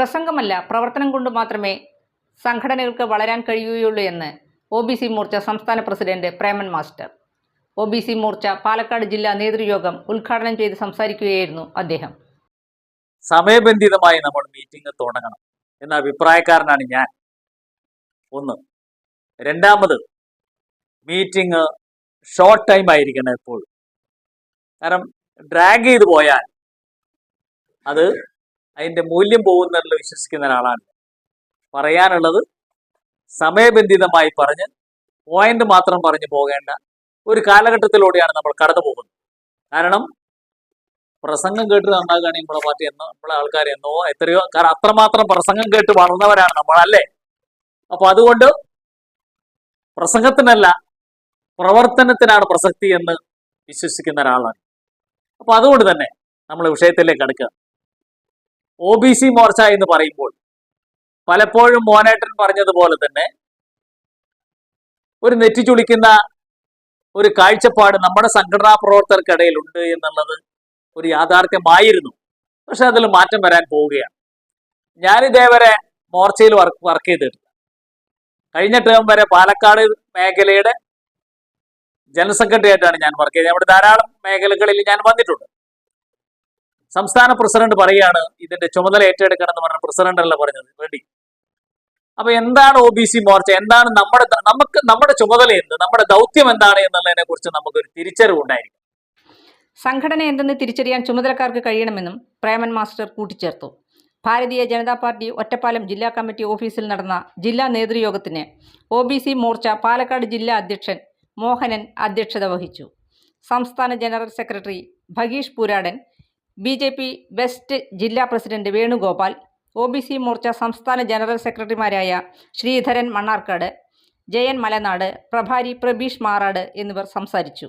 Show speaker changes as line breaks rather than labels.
പ്രസംഗമല്ല പ്രവർത്തനം കൊണ്ട് മാത്രമേ സംഘടനകൾക്ക് വളരാൻ കഴിയുകയുള്ളൂ എന്ന് ഒ ബി സി മോർച്ച സംസ്ഥാന president Preman master O B C Morcha Palakkad ജില്ലാ നേതൃയോഗം ഉദ്ഘാടനം ചെയ്ത് സംസാരിക്കുകയായിരുന്നു അദ്ദേഹം
സമയബന്ധിതമായി നമ്മൾ മീറ്റിംഗ് തുടങ്ങണം എന്ന അഭിപ്രായക്കാരനാണ് ഞാൻ ഒന്ന് രണ്ടാമത് മീറ്റിംഗ് ഷോർട്ട് ടൈം ആയിരിക്കണം എപ്പോഴും കാരണം ഡ്രാഗ് ചെയ്തു പോയാൽ അത് അതിൻ്റെ മൂല്യം പോകുന്നതിൽ വിശ്വസിക്കുന്ന ഒരാളാണ് പറയാനുള്ളത് സമയബന്ധിതമായി പറഞ്ഞ് പോയിന്റ് മാത്രം പറഞ്ഞു പോകേണ്ട ഒരു കാലഘട്ടത്തിലൂടെയാണ് നമ്മൾ കടന്നു പോകുന്നത് കാരണം പ്രസംഗം കേട്ട് നന്നാക്കുകയാണെങ്കിൽ നമ്മളെ പാർട്ടി എന്നോ നമ്മളെ ആൾക്കാർ എന്നോ എത്രയോ കാരണം അത്രമാത്രം പ്രസംഗം കേട്ട് വളർന്നവരാണ് നമ്മളല്ലേ അപ്പൊ അതുകൊണ്ട് പ്രസംഗത്തിനല്ല പ്രവർത്തനത്തിനാണ് പ്രസക്തി എന്ന് വിശ്വസിക്കുന്ന ഒരാളാണ് അപ്പൊ അതുകൊണ്ട് തന്നെ നമ്മൾ വിഷയത്തിലേക്ക് അടുക്കുക ഒ ബി സി മോർച്ച എന്ന് പറയുമ്പോൾ പലപ്പോഴും മോനേട്ടൻ പറഞ്ഞതുപോലെ തന്നെ ഒരു നെറ്റിച്ചുളിക്കുന്ന ഒരു കാഴ്ചപ്പാട് നമ്മുടെ സംഘടനാ പ്രവർത്തകർക്കിടയിലുണ്ട് എന്നുള്ളത് ഒരു യാഥാർത്ഥ്യമായിരുന്നു പക്ഷെ അതിൽ മാറ്റം വരാൻ പോവുകയാണ് ഞാൻ ഇതേവരെ മോർച്ചയിൽ വർക്ക് വർക്ക് ചെയ്തിട്ടില്ല കഴിഞ്ഞ ടേം വരെ പാലക്കാട് മേഖലയുടെ ജനറൽ ഞാൻ വർക്ക് ചെയ്തത് അവിടെ ധാരാളം മേഖലകളിൽ ഞാൻ വന്നിട്ടുണ്ട് സംസ്ഥാന പ്രസിഡന്റ് പറയാണ് ഇതിന്റെ ചുമതല ഏറ്റെടുക്കണം എന്ന് പറഞ്ഞ പ്രസിഡന്റ് അല്ല പറഞ്ഞത് റെഡി അപ്പൊ എന്താണ് ഒ ബി സി മോർച്ച എന്താണ് നമ്മുടെ നമുക്ക് നമ്മുടെ ചുമതല എന്ത് നമ്മുടെ ദൗത്യം എന്താണ് എന്നുള്ളതിനെ കുറിച്ച് നമുക്കൊരു ഉണ്ടായിരിക്കും
സംഘടന എന്തെന്ന് തിരിച്ചറിയാൻ ചുമതലക്കാർക്ക് കഴിയണമെന്നും പ്രേമൻ മാസ്റ്റർ കൂട്ടിച്ചേർത്തു ഭാരതീയ ജനതാ പാർട്ടി ഒറ്റപ്പാലം ജില്ലാ കമ്മിറ്റി ഓഫീസിൽ നടന്ന ജില്ലാ നേതൃയോഗത്തിന് O B C Morcha Palakkad ജില്ലാ അധ്യക്ഷൻ മോഹനൻ അധ്യക്ഷത വഹിച്ചു സംസ്ഥാന general secretary Bhageesh Pooradan B J P west ജില്ലാ പ്രസിഡന്റ് Venugopal O B C Morcha സംസ്ഥാന ജനറൽ സെക്രട്ടറിമാരായ ശ്രീധരൻ മണ്ണാർക്കാട് ജയൻ മലനാട് പ്രഭാരി പ്രബീഷ് മാറാട് എന്നിവർ സംസാരിച്ചു